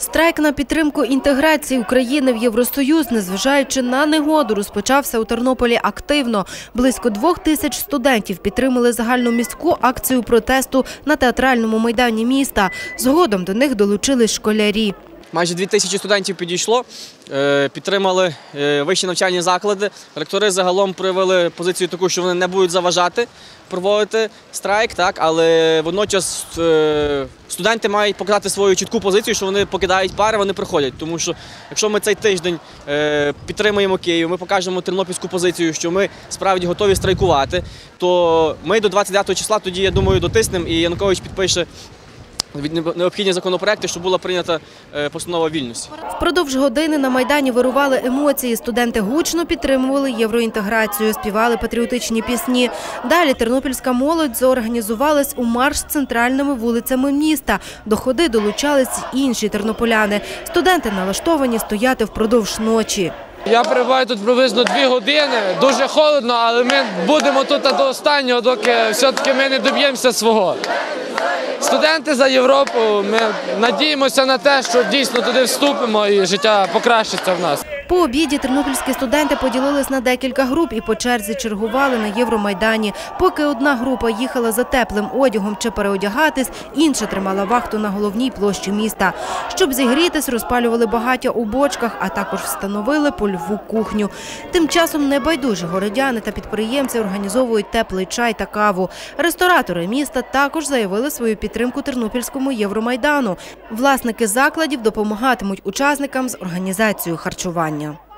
Страйк на підтримку інтеграції України в Євросоюз, незважаючи на негоду, розпочався у Тернополі активно. Близько двох тисяч студентів підтримали загальну міську акцію протесту на театральному майдані міста. Згодом до них долучились школярі. Майже дві тисячі студентів підійшло, е, підтримали е, вищі навчальні заклади. Ректори загалом проявили позицію таку, що вони не будуть заважати проводити страйк, так, але водночас е, студенти мають показати свою чітку позицію, що вони покидають пари, вони приходять. Тому що якщо ми цей тиждень підтримуємо Київ, ми покажемо тернопільську позицію, що ми справді готові страйкувати, то ми до 29 числа тоді, я думаю, дотиснемо і Янукович підпише необхідні законопроекти, щоб була прийнята е, постанова вільності. Впродовж години на майдані вирували емоції. Студенти гучно підтримували євроінтеграцію, співали патріотичні пісні. Далі тернопільська молодь зорганізувалась у марш центральними вулицями міста. До ходи долучались інші тернополяни. Студенти налаштовані стояти впродовж ночі. Я перебуваю тут приблизно дві години. Дуже холодно, але ми будемо тут до останнього, доки все-таки ми не доб'ємося свого. Студенти за Європу. Ми надіємося на те, що дійсно туди вступимо і життя покращиться в нас. По обіді тернопільські студенти поділились на декілька груп і по черзі чергували на Євромайдані. Поки одна група їхала за теплим одягом чи переодягатись, інша тримала вахту на головній площі міста. Щоб зігрітись, розпалювали багаття у бочках, а також встановили польову кухню. Тим часом небайдужі городяни та підприємці організовують теплий чай та каву. Ресторатори міста також заявили свою підтримку тернопільському Євромайдану. Власники закладів допомагатимуть учасникам з організацією харчування навчання.